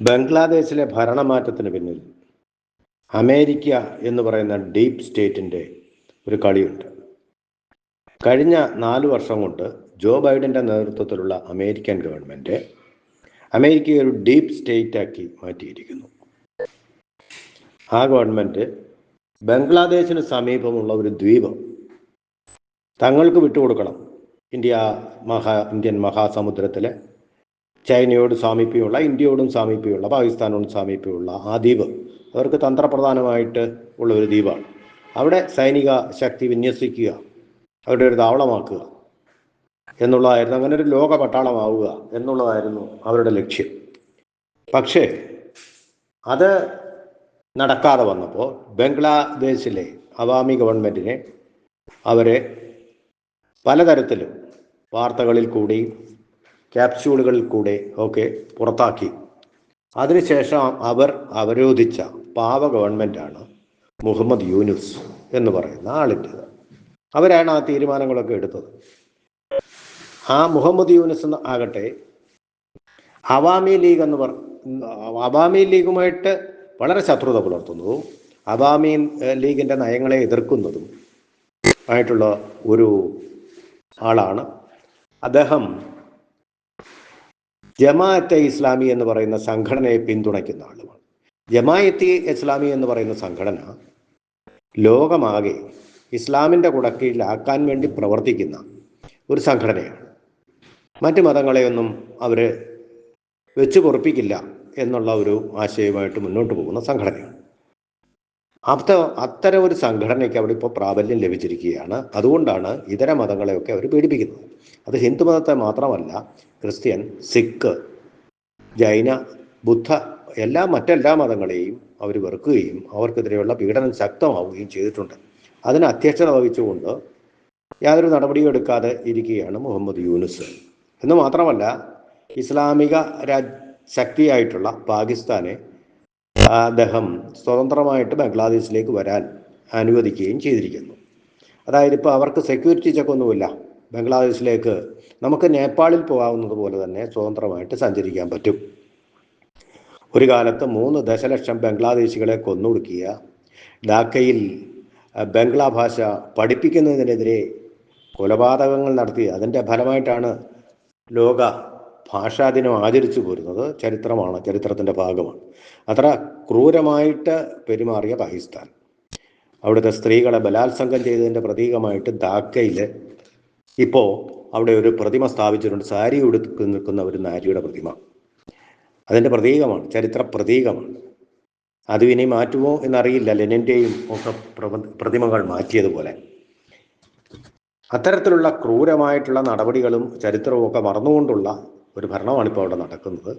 ബംഗ്ലാദേശിലെ ഭരണമാറ്റത്തിന് പിന്നിൽ അമേരിക്ക എന്ന് പറയുന്ന ഡീപ്പ് സ്റ്റേറ്റിന്റെ ഒരു കളിയുണ്ട്. കഴിഞ്ഞ നാല് വർഷം കൊണ്ട് ജോ ബൈഡന്റെ നേതൃത്വത്തിലുള്ള അമേരിക്കൻ ഗവൺമെന്റ് അമേരിക്കയെ ഒരു ഡീപ്പ് സ്റ്റേറ്റാക്കി മാറ്റിയിരിക്കുന്നു. ആ ഗവൺമെന്റ് ബംഗ്ലാദേശിന് സമീപമുള്ള ഒരു ദ്വീപം തങ്ങൾക്ക് വിട്ടുകൊടുക്കണം. ഇന്ത്യ മഹാ ഇന്ത്യൻ മഹാസമുദ്രത്തിലെ ചൈനയോട് സാമീപ്യമുള്ള ഇന്ത്യയോടും സാമീപ്യമുള്ള പാകിസ്ഥാനോടും സാമീപ്യമുള്ള ആ ദ്വീപ് അവർക്ക് തന്ത്രപ്രധാനമായിട്ട് ഉള്ള ഒരു ദ്വീപാണ്. അവിടെ സൈനിക ശക്തി വിന്യസിക്കുക അവരുടെ ഒരു താവളമാക്കുക എന്നുള്ളതായിരുന്നു. അങ്ങനെ ഒരു ലോക പട്ടാളമാവുക എന്നുള്ളതായിരുന്നു അവരുടെ ലക്ഷ്യം. പക്ഷേ അത് നടക്കാതെ വന്നപ്പോൾ ബംഗ്ലാദേശിലെ അവാമി ഗവൺമെന്റിനെ അവരെ പലതരത്തിലും വാർത്തകളിൽ കൂടിയും ക്യാപ്സ്യൂളുകളിൽ കൂടെ ഒക്കെ പുറത്താക്കി. അതിനുശേഷം അവർ അവരോധിച്ച പാവ ഗവൺമെന്റാണ് മുഹമ്മദ് യൂനുസ് എന്ന് പറയുന്ന ആളിന്റെത്. അവരാണ് ആ തീരുമാനങ്ങളൊക്കെ എടുത്തത്. ആ മുഹമ്മദ് യൂനുസ് എന്ന് ആകട്ടെ അവാമി ലീഗ് എന്ന് പറ അവാമി ലീഗുമായിട്ട് വളരെ ശത്രുത പുലർത്തുന്നതും അവാമി ലീഗിന്റെ നയങ്ങളെ എതിർക്കുന്നതും ആയിട്ടുള്ള ഒരു ആളാണ് അദ്ദേഹം. ജമാഅത്തെ ഇസ്ലാമി എന്ന് പറയുന്ന സംഘടനയെ പിന്തുണയ്ക്കുന്ന ആളുമാണ് ജമാഅത്തെ ഇസ്ലാമി എന്ന് പറയുന്ന സംഘടന ലോകമാകെ ഇസ്ലാമിന്റെ കുടക്കീഴിലാക്കാൻ വേണ്ടി പ്രവർത്തിക്കുന്ന ഒരു സംഘടനയാണ്. മറ്റ് മതങ്ങളെയൊന്നും അവർ വെച്ച് പൊറപ്പിക്കില്ല എന്നുള്ള ഒരു ആശയവുമായിട്ട് മുന്നോട്ട് പോകുന്ന സംഘടനയാണ്. അത്ത അത്തരം ഒരു സംഘടനയ്ക്ക് അവിടെ ഇപ്പോൾ പ്രാബല്യം ലഭിച്ചിരിക്കുകയാണ്. അതുകൊണ്ടാണ് ഇതര മതങ്ങളെയൊക്കെ അവർ പീഡിപ്പിക്കുന്നത്. അത് ഹിന്ദു മതത്തെ മാത്രമല്ല ക്രിസ്ത്യൻ സിഖ് ജൈന ബുദ്ധ എല്ലാ മറ്റെല്ലാ മതങ്ങളെയും അവർ വെറുക്കുകയും അവർക്കെതിരെയുള്ള പീഡനം ശക്തമാവുകയും ചെയ്തിട്ടുണ്ട്. അതിന് അധ്യക്ഷത വഹിച്ചുകൊണ്ട് യാതൊരു നടപടിയും എടുക്കാതെ ഇരിക്കുകയാണ് മുഹമ്മദ് യൂനുസ്. എന്ന് മാത്രമല്ല ഇസ്ലാമിക രാജ് ശക്തിയായിട്ടുള്ള പാകിസ്ഥാനെ അദ്ദേഹം സ്വതന്ത്രമായിട്ട് ബംഗ്ലാദേശിലേക്ക് വരാൻ അനുവദിക്കുകയും ചെയ്തിരിക്കുന്നു. അതായത് ഇപ്പോൾ അവർക്ക് സെക്യൂരിറ്റി ചെക്കൊന്നുമില്ല ബംഗ്ലാദേശിലേക്ക് നമുക്ക് നേപ്പാളിൽ പോകാവുന്നത് പോലെ തന്നെ സ്വതന്ത്രമായിട്ട് സഞ്ചരിക്കാൻ പറ്റും. ഒരു കാലത്ത് മൂന്ന് ദശലക്ഷം ബംഗ്ലാദേശികളെ കൊന്നൊടുക്കിയ ഡാക്കയിൽ ബംഗ്ലാ ഭാഷ പഠിപ്പിക്കുന്നതിനെതിരെ കൊലപാതകങ്ങൾ നടത്തി. അതിന്റെ ഫലമായിട്ടാണ് ലോക ഭാഷാ ദിനം ആചരിച്ചു പോരുന്നത് ചരിത്രമാണ് ചരിത്രത്തിന്റെ ഭാഗമാണ്. അത്ര ക്രൂരമായിട്ട് പെരുമാറിയ പാകിസ്ഥാൻ. അവിടുത്തെ സ്ത്രീകളെ ബലാത്സംഗം ചെയ്തതിന്റെ പ്രതീകമായിട്ട് ധാക്കയിൽ ഇപ്പോൾ അവിടെ ഒരു പ്രതിമ സ്ഥാപിച്ചിട്ടുണ്ട്. സാരി ഉടുത്ത് നിൽക്കുന്ന ഒരു നാരിയുടെ പ്രതിമ. അതിന്റെ പ്രതീകമാണ് ചരിത്ര പ്രതീകമാണ്. അത് ഇനി മാറ്റുമോ എന്നറിയില്ല. ലെനിന്റെയും ഒക്കെ പ്രതിമകൾ മാറ്റിയതുപോലെ. അത്തരത്തിലുള്ള ക്രൂരമായിട്ടുള്ള നടപടികളും ചരിത്രവും ഒക്കെ മറന്നുകൊണ്ടുള്ള ഒരു ഭരണമാണ് ഇപ്പോൾ അവിടെ നടക്കുന്നത്.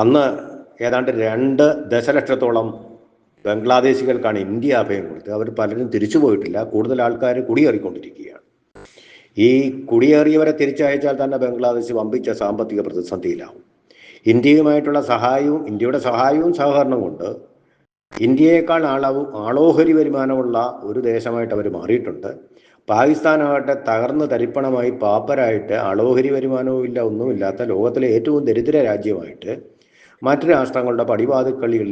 അന്ന് ഏതാണ്ട് രണ്ട് ദശലക്ഷത്തോളം ബംഗ്ലാദേശികൾക്കാണ് ഇന്ത്യ അഭയം കൊടുത്തത്. അവർ പലരും തിരിച്ചു പോയിട്ടില്ല. കൂടുതൽ ആൾക്കാർ കുടിയേറിക്കൊണ്ടിരിക്കുകയാണ്. ഈ കുടിയേറിയവരെ തിരിച്ചയച്ചാൽ തന്നെ ബംഗ്ലാദേശ് വമ്പിച്ച സാമ്പത്തിക പ്രതിസന്ധിയിലാവും. ഇന്ത്യയുമായിട്ടുള്ള സഹായവും ഇന്ത്യയുടെ സഹായവും സഹകരണം കൊണ്ട് ഇന്ത്യയേക്കാൾ ആളവും ആളോഹരി വരുമാനമുള്ള ഒരു ദേശമായിട്ട് അവർ മാറിയിട്ടുണ്ട്. പാകിസ്ഥാനാകട്ടെ തകർന്ന് തരിപ്പണമായി പാപ്പരായിട്ട് അളോഹരി വരുമാനവും ഇല്ല ഒന്നുമില്ലാത്ത ലോകത്തിലെ ഏറ്റവും ദരിദ്ര രാജ്യമായിട്ട് മറ്റു രാഷ്ട്രങ്ങളുടെ പടിവാതുക്കളിൽ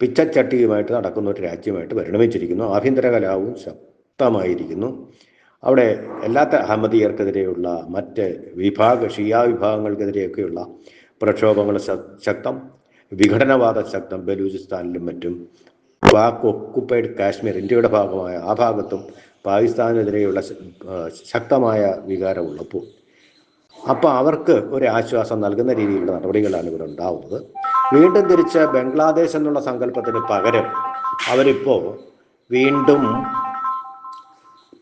പിച്ചച്ചട്ടിയുമായിട്ട് നടക്കുന്ന ഒരു രാജ്യമായിട്ട് പരിണമിച്ചിരിക്കുന്നു. ആഭ്യന്തര കലാവും ശക്തമായിരിക്കുന്നു. അവിടെ എല്ലാത്ത അഹമ്മദിയർക്കെതിരെയുള്ള മറ്റ് വിഭാഗ ഷിയ വിഭാഗങ്ങൾക്കെതിരെയൊക്കെയുള്ള പ്രക്ഷോഭങ്ങൾ ശക്തം. വിഘടനവാദ ശക്തം ബലൂചിസ്ഥാനിലും മറ്റും പാക് ഒക്കുപ്പൈഡ് കാശ്മീർ ഇന്ത്യയുടെ ഭാഗമായ ആ ഭാഗത്തും പാകിസ്ഥാനെതിരെയുള്ള ശക്തമായ വികാരമുള്ളപ്പോൾ. അപ്പോൾ അവർക്ക് ഒരു ആശ്വാസം നൽകുന്ന രീതിയിലുള്ള നടപടികളാണ് ഇവിടെ ഉണ്ടാവുന്നത്. വീണ്ടും തിരിച്ച് ബംഗ്ലാദേശ് എന്നുള്ള സങ്കല്പത്തിന് പകരം അവരിപ്പോൾ വീണ്ടും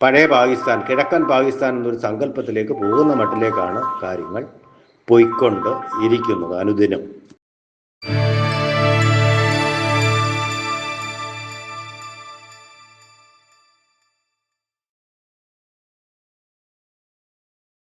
പഴയ പാകിസ്ഥാൻ കിഴക്കൻ പാകിസ്ഥാൻ എന്നൊരു സങ്കല്പത്തിലേക്ക് പോകുന്ന മട്ടിലേക്കാണ് കാര്യങ്ങൾ പോയിക്കൊണ്ട് ഇരിക്കുന്നത് അനുദിനം.